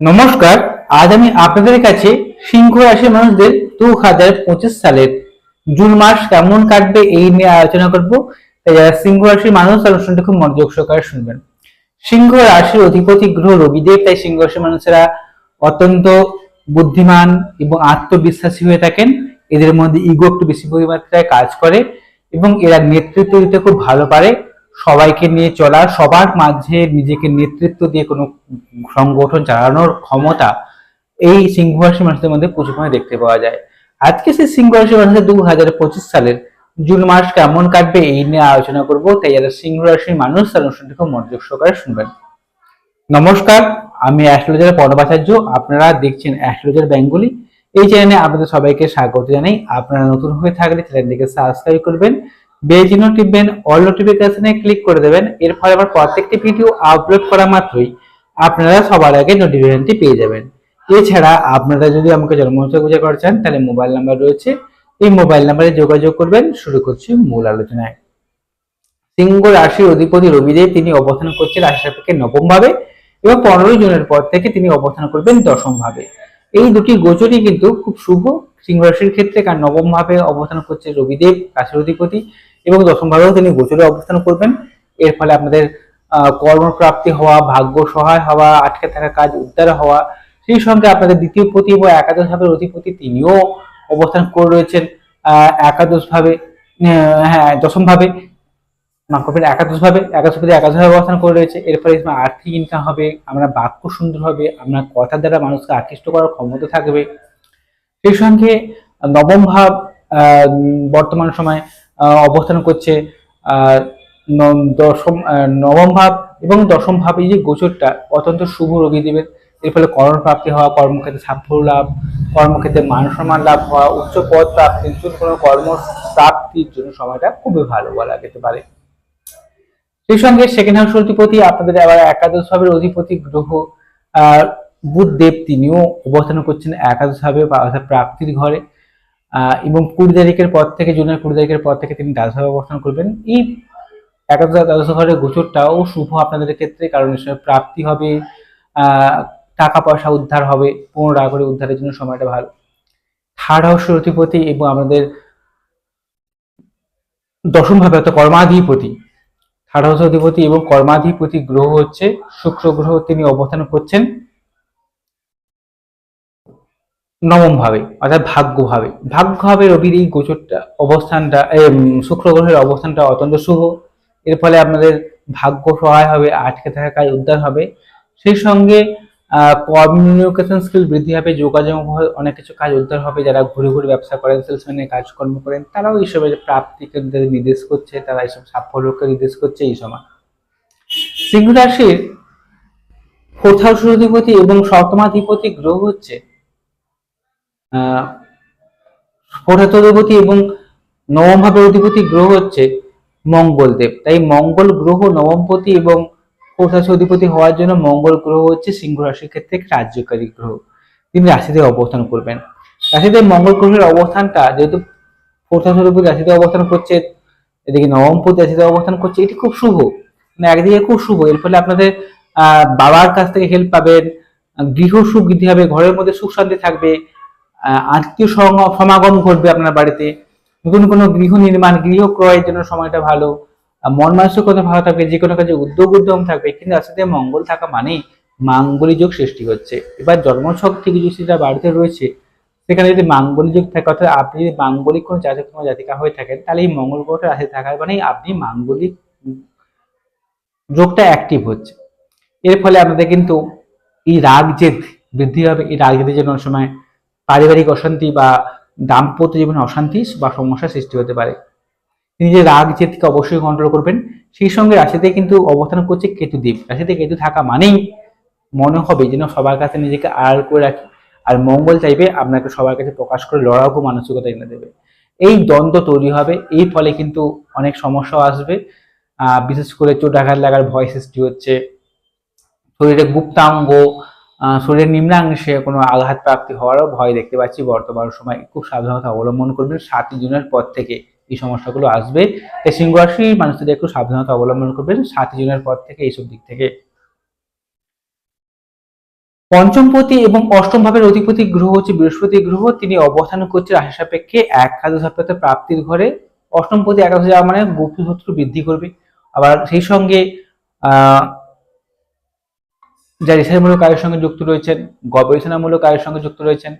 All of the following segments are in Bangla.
নমস্কার, আজ আমি আপনাদের কাছে সিংহ রাশির মানুষদের দু হাজার পঁচিশ সালের জুন মাস কেমন কাটবে এই নিয়ে আলোচনা করব। যারা সিংহ রাশির মানুষ অনুষ্ঠানটি খুব মনোযোগ সহকারে শুনবেন। সিংহ রাশির অধিপতি গ্রহ রবিদেব, তাই সিংহ রাশির মানুষেরা অত্যন্ত বুদ্ধিমান এবং আত্মবিশ্বাসী হয়ে থাকেন। এদের মধ্যে ইগো একটু বেশি পরিমাত্রায় কাজ করে এবং এরা নেতৃত্ব দিতে খুব ভালো পারে। সবাইকে নিয়ে চলা, সবার মাঝে নিজেকে নেতৃত্ব দিয়ে কোনো সংগঠন চালানোর ক্ষমতা এই সিংহ রাশি মানুষদের মধ্যে প্রচুর পরিমাণে দেখতে পাওয়া যায়। আজকে সেই সিংহ রাশি মানুষদের দু হাজার পঁচিশ সালের জুন মাস কেমন কাটবে এই নিয়ে আলোচনা করব, তাই যারা সিংহ রাশির মানুষ তার অনুষ্ঠানটি খুব মনোযোগ সহকারে শুনবেন। নমস্কার, আমি অ্যাস্ট্রোলজার পর্ণবাচার্য আপনারা দেখছেন অ্যাস্ট্রোলজার বেঙ্গলি। এই চ্যানেলে আপনাদের সবাইকে স্বাগত জানাই। আপনারা নতুন হয়ে থাকলে চ্যানেলটিকে সাবস্ক্রাইব করবেন চিহ্ন টিপবেন, অল নোটিফিকেশনে ক্লিক করে দেবেন, এর ফলে আমার প্রত্যেকটি ভিডিও আপলোড করা মাত্রই আপনারা সবার আগে নোটিফিকেশনটি পেয়ে যাবেন। এছাড়া আপনারা যদি আমাকে জন্মদিন পূজা করতে চান তাহলে মোবাইল নাম্বার রয়েছে। এই মোবাইল নাম্বারে যোগাযোগ করবেন, শুরু করছি মূল আলোচনায়। সিংহ রাশির অধিপতি রবিদেব, তিনি অবস্থান করছেন রাশি সাপেক্ষে নবম ভাবে এবং পনেরোই জুনের পর থেকে তিনি অবস্থান করবেন দশম ভাবে। এই দুটি গোচরই কিন্তু খুব শুভ। সিংহ রাশির ক্ষেত্রে কারণ নবম ভাবে অবস্থান করছে রবিদেব, রাশির অধিপতি। এবং দশম ভাবেও তিনি গোচরে অবস্থান করবেন। এর ফলে আপনাদের কর্মপ্রাপ্তি হওয়া, ভাগ্য সহায় হওয়া, আটকে থাকা কাজ উদ্ধার হওয়া, সেই সঙ্গে আপনাদের দ্বিতীয় পতি এবং একাদশ ভাবের অধিপতি তিনিও অবস্থান করে রয়েছেন। একাদশ ভাবে হ্যাঁ দশম ভাবে করবেন একাদশ ভাবে, একাদশ পতি একাদশ ভাবে অবস্থান করে রয়েছে। এর ফলে আর্থিক ইনকাম হবে, আমরা বাক্য সুন্দর হবে আপনার কথার দ্বারা মানুষকে আকৃষ্ট করার ক্ষমতা থাকবে। সেই সঙ্গে নবম ভাব বর্তমান সময় অবস্থান করছে। দশম নবম ভাব এবং দশম ভাব এই যে গোচরটা অত্যন্ত শুভ রোগী দেবের। এর ফলে কর্মপ্রাপ্তি হওয়া, কর্মক্ষেত্রে সাফল্য লাভ, কর্মক্ষেত্রে মান সম্মান লাভ হওয়া, উচ্চ পদ প্রাপ্তি কোনো কর্ম প্রাপ্তির জন্য সময়টা খুবই ভালো বলা যেতে পারে। সেই সঙ্গে সেকেন্ড হাউস অধিপতি আপনাদের আবার একাদশ ভাবের অধিপতি গ্রহ বুধদেব তিনিও অবস্থান করছেন একাদশ ভাবে প্রাপ্তির ঘরে। এবং কুড়ি তারিখের পর থেকে, জুনের কুড়ি তারিখের পর থেকে তিনি দ্বাদশ ভাবে অবস্থান করবেন। এই একাদশ দ্বাদশ ঘরের গোচরটাও শুভ আপনাদের ক্ষেত্রে, কারণ এর সময় প্রাপ্তি হবে টাকা পয়সা উদ্ধার হবে পুনরায় করে উদ্ধারের জন্য সময়টা ভালো। থার্ড হাউসের অধিপতি এবং আমাদের দশম ভাবে অর্থাৎ কর্মাধিপতি। থার্ড হাউস অধিপতি এবং কর্মাধিপতি গ্রহ হচ্ছে, শুক্র গ্রহ তিনি অবস্থান করছেন। নবম ভাবে অর্থাৎ ভাগ্য ভাবে ভাগ্য ভাবে রবির এই গোচরটা, অবস্থানটা শুক্র গ্রহের অবস্থানটা অত্যন্ত শুভ। এর ফলে আপনাদের ভাগ্য সহায় হবে, আটকে থাকা কাজ উদ্ধার হবে। সেই সঙ্গে কমিউনিকেশন স্কিল বৃদ্ধি হবে, যোগাযোগ অনেক কিছু কাজ উদ্ধার হবে। যারা ঘুরে ঘুরে ব্যবসা করেন সেলসম্যানের কাজকর্ম করেন, তারাও এইসবের প্রাপ্তিকে নির্দেশ করছে, তারা এইসব সাফল্যকে নির্দেশ করছে এই সময়। সিংহ রাশির ফোর্থ হাউস অধিপতি এবং সপ্তমাধিপতি গ্রহ হচ্ছে ফোর্থ অধিপতি এবং নবম ভাবের অধিপতি গ্রহ হচ্ছে মঙ্গলদেব। তাই মঙ্গল গ্রহ নবমপতি এবং হাউস অধিপতি হওয়ার জন্য মঙ্গল গ্রহ হচ্ছে সিংহ রাশির ক্ষেত্রে রাজ্যকারী গ্রহ। তিনি রাশিতে অবস্থান করবেন। রাশিতে মঙ্গল গ্রহের অবস্থানটা, যেহেতু হাউস অধিপতি রাশিতে অবস্থান করছে, এদিকে নবমপতি রাশিতে অবস্থান করছে, এটি খুব শুভ। মানে একদিকে খুব শুভ, এর ফলে আপনাদের, আহ, বাবার কাছ থেকে হেল্প পাবেন, গৃহ সুখ বৃদ্ধি হবে, ঘরের মধ্যে সুখ শান্তি থাকবে আত্মীয় সমাগম ঘটবে আপনার বাড়িতে। নতুন কোনো গৃহ নির্মাণ গৃহ ক্রয়ের জন্য সময়টা ভালো মন মানসিকতা ভালো থাকবে, যে কোনো কাজে উদ্যোগ উদ্যম থাকবে, কিন্তু সাথে মঙ্গল থাকা মানেই মাঙ্গলিক যোগ সৃষ্টি হচ্ছে। এবার জন্মছক থেকে যদি সেটা বাড়িতে রয়েছে, সেখানে যদি মাঙ্গলিক যোগ থাকে, অর্থাৎ আপনি যদি মাঙ্গলিক কোনো জাতক কোনো জাতিকা হয়ে থাকেন, তাহলে এই মঙ্গল গ্রহটা রাশি থাকার মানেই আপনি মাঙ্গলিক যোগটা অ্যাক্টিভ হচ্ছে। এর ফলে আপনাদের কিন্তু এই রাগ জেদ বৃদ্ধি হবে এই রাগ জেদের জন্য সময় পারিবারিক অশান্তি বা দাম্পত্য জীবনে অশান্তি বা সমস্যার সৃষ্টি হতে পারে। তিনি যে রাগ জেদকে অবশ্যই কন্ট্রোল করবেন, সেই সঙ্গে রাশিতে কিন্তু অবস্থান করছে কেতুদ্বীপ রাশিতে কেতু থাকা মানেই মনে হবে যেন সবার কাছে নিজেকে আড়াল করে রাখি আর মঙ্গল চাইবে আপনাকে সবার কাছে প্রকাশ করে লড়াকু মানসিকতা এনে দেবে। এই দ্বন্দ্ব তৈরি হবে এই ফলে কিন্তু অনেক সমস্যাও আসবে। বিশেষ করে চোট আঘাত লাগার ভয় সৃষ্টি হচ্ছে। শরীরে গুপ্তাঙ্গ শরীরের নিম্নাংশে কোনো আঘাত প্রাপ্তি হওয়ারও ভয় দেখতে পাচ্ছি। বর্তমান সময় খুব সাবধানতা অবলম্বন করবেন। সাতই জুনের পর থেকে এই সমস্যাগুলো আসবে। তাই সিংহ মানুষদের একটু সাবধানতা অবলম্বন করবেন। সাতই জুনের পর থেকে এইসব দিক থেকে। পঞ্চমপতি এবং অষ্টম ভাবের অধিপতি গ্রহ হচ্ছে বৃহস্পতি গ্রহ। তিনি অবস্থান করছে রাশি সাপেক্ষে একাদশ ভাবে প্রাপ্তির ঘরে। অষ্টমপতি একাদশ যাওয়া মানে গুপ্ত শত্রু বৃদ্ধি করবে। আবার সেই সঙ্গে, আহ যারা রিসার্চমূলক কাজের সঙ্গে যুক্ত রয়েছেন, গবেষণামূলক কাজের সঙ্গে যুক্ত রয়েছেন,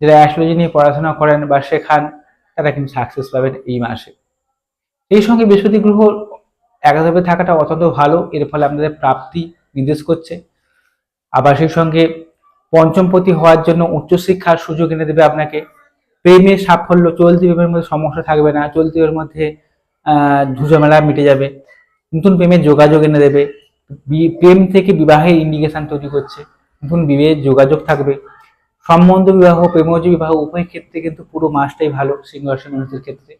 যারা অ্যাস্ট্রোলজি নিয়ে পড়াশোনা করেন বা শেখান, তারা কিন্তু সাকসেস পাবেন এই মাসে। এই সঙ্গে বৃহস্পতি গ্রহ একাধাপে থাকাটা অত্যন্ত ভালো, এর ফলে আপনাদের প্রাপ্তি নির্দেশ করছে। আবার সেই সঙ্গে পঞ্চমপতি হওয়ার জন্য উচ্চশিক্ষার সুযোগ এনে দেবে আপনাকে। প্রেমের সাফল্য, চলতি প্রেমের মধ্যে সমস্যা থাকবে না, চলতি প্রেমের মধ্যে ঝুঁঝামেলা মিটে যাবে। নতুন প্রেমের যোগাযোগ এনে দেবে। প্রেম থেকে বিবাহের ইন্ডিকেশন তৈরি করছে। নতুন বিবাহের যোগাযোগ থাকবে। সম্বন্ধ বিবাহ, প্রেমজ বিবাহ উভয় ক্ষেত্রে কিন্তু পুরো মাসটাই ভালো সিংহ রাশির মানুষের ক্ষেত্রে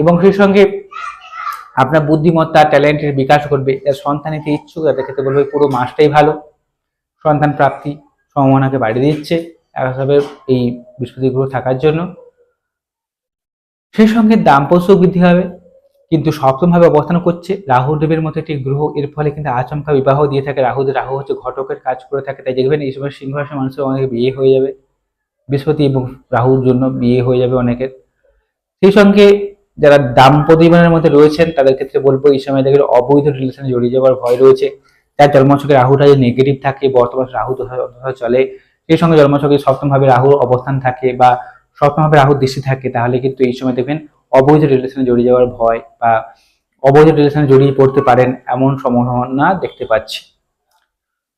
এবং সেই সঙ্গে আপনার বুদ্ধিমত্তা, ট্যালেন্টের বিকাশ করবে যার সন্তান নিতে ইচ্ছুক, তাদের ক্ষেত্রে বলবে পুরো মাসটাই ভালো। সন্তান প্রাপ্তি সম্ভাবনাকে বাড়িয়ে দিচ্ছে একভাবে এই বৃহস্পতি গ্রহ থাকার জন্য। সেই সঙ্গে দাম্পত্য বৃদ্ধি হবে কিন্তু সপ্তমভাবে অবস্থান করছে। রাহুদেবের মতো একটি গ্রহ, এর ফলে কিন্তু আচমকা বিবাহ দিয়ে থাকে। রাহুদের রাহু হচ্ছে ঘটকের কাজ করে থাকে। তাই দেখবেন এই সময় সিংহ রাশির মানুষের অনেক বিয়ে হয়ে যাবে। বৃহস্পতি এবং রাহুর জন্য বিয়ে হয়ে যাবে অনেকের। সেই সঙ্গে যারা দাম্পত্য জীবনের মধ্যে রয়েছেন, তাদের ক্ষেত্রে বলব এই সময় দেখবেন অবৈধ রিলেশনে জড়িয়ে যাওয়ার ভয় রয়েছে। তার জন্মছকে রাহুটা যে নেগেটিভ থাকে, বর্তমান রাহু চলে। সেই সঙ্গে জন্মছকে সপ্তমভাবে রাহুর অবস্থান থাকে বা সপ্তমভাবে রাহুর দৃষ্টি থাকে, তাহলে কিন্তু এই সময় দেখবেন অবৈধ রিলেশনে জড়িয়ে যাওয়ার ভয় বা অবৈধ রিলেশনে জড়িয়ে পড়তে পারেন এমন সম্ভাবনা দেখতে পাচ্ছি।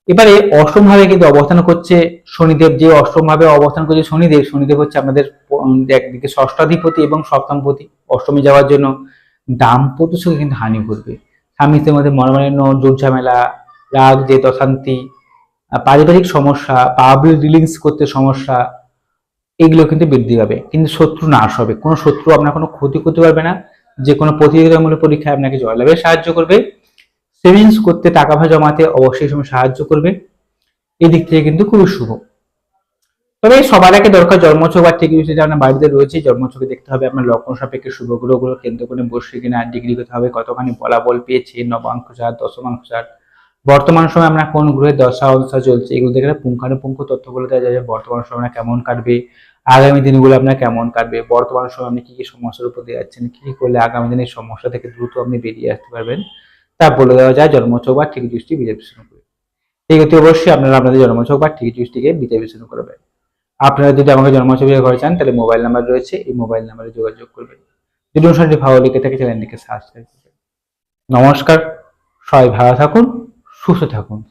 এবারে অষ্টম ভাবে কিন্তু অবস্থান করছে শনিদেব। যে অষ্টম ভাবে অবস্থান করছে শনিদেব শনিদেব হচ্ছে আমাদের একদিকে ষষ্ঠাধিপতি এবং সপ্তমপতি। অষ্টমে যাওয়ার জন্য দাম্পত্য সুখে কিন্তু হানি করবে স্বামী স্ত্রীর মধ্যে মনোমালিন্য জোর ঝামেলা রাগ, জেদ, অশান্তি, পারিবারিক সমস্যা পাবলিক ডিলিংস করতে সমস্যা এগুলো কিন্তু বৃদ্ধি পাবে। কিন্তু শত্রু নাশ হবে। কোনো শত্রু আপনার কোনো ক্ষতি করতে পারবে না। যে কোনো প্রতিযোগিতামূলক পরীক্ষায় আপনাকে জয়লাভে সাহায্য করবে। সেভিংস করতে টাকা পয়সা জমাতে অবশ্যই সময় সাহায্য করবে। এদিক থেকে কিন্তু খুবই শুভ। তবে সবার আগে দরকার জন্মছক বা ঠিক যেটা আপনার বাড়িতে রয়েছে। জন্মছকে দেখতে হবে আপনার লগ্ন সাপেক্ষে শুভ গ্রহগুলো কেন্দ্র করে বসে কিনা ডিগ্রি করতে হবে, কতখানি ফলাফল পেয়েছে, নবাঙ্ক চার, দশমাঙ্ক চার। বর্তমান সময় আমরা কোন গ্রহের দশা অবস্থা চলছে, এগুলো দেখে পুঙ্খানুপুঙ্খ তথ্যগুলো দেওয়া যায় বর্তমান সময় কেমন কাটবে। আগামী দিনগুলো আপনার কেমন কাটবে? বর্তমান সময় আপনি কি কি সমস্যার উপর দিয়ে যাচ্ছেন? কি কি করলে আগামী দিনের সমস্যা থেকে দ্রুত আপনি বেরিয়ে আসতে পারবেন? তা বলে দেওয়া যায় জন্মচক বা ঠিক দৃষ্টি বিশ্লেষণ করে। এই গতি অবশ্যই আপনারা আপনাদের জন্মচক বা ঠিক দৃষ্টিকে বিশ্লেষণ করবেন। আপনারা যদি আমাকে জন্মছক বিভাগ করে চান, তাহলে মোবাইল নাম্বার রয়েছে। এই মোবাইল নাম্বারে যোগাযোগ করবেন। যদি অনুষ্ঠানটি ভালো লেগে থাকে, চ্যানেলটিকে সাবস্ক্রাইব করবেন। নমস্কার। সবাই ভালো থাকুন, সুস্থ থাকুন।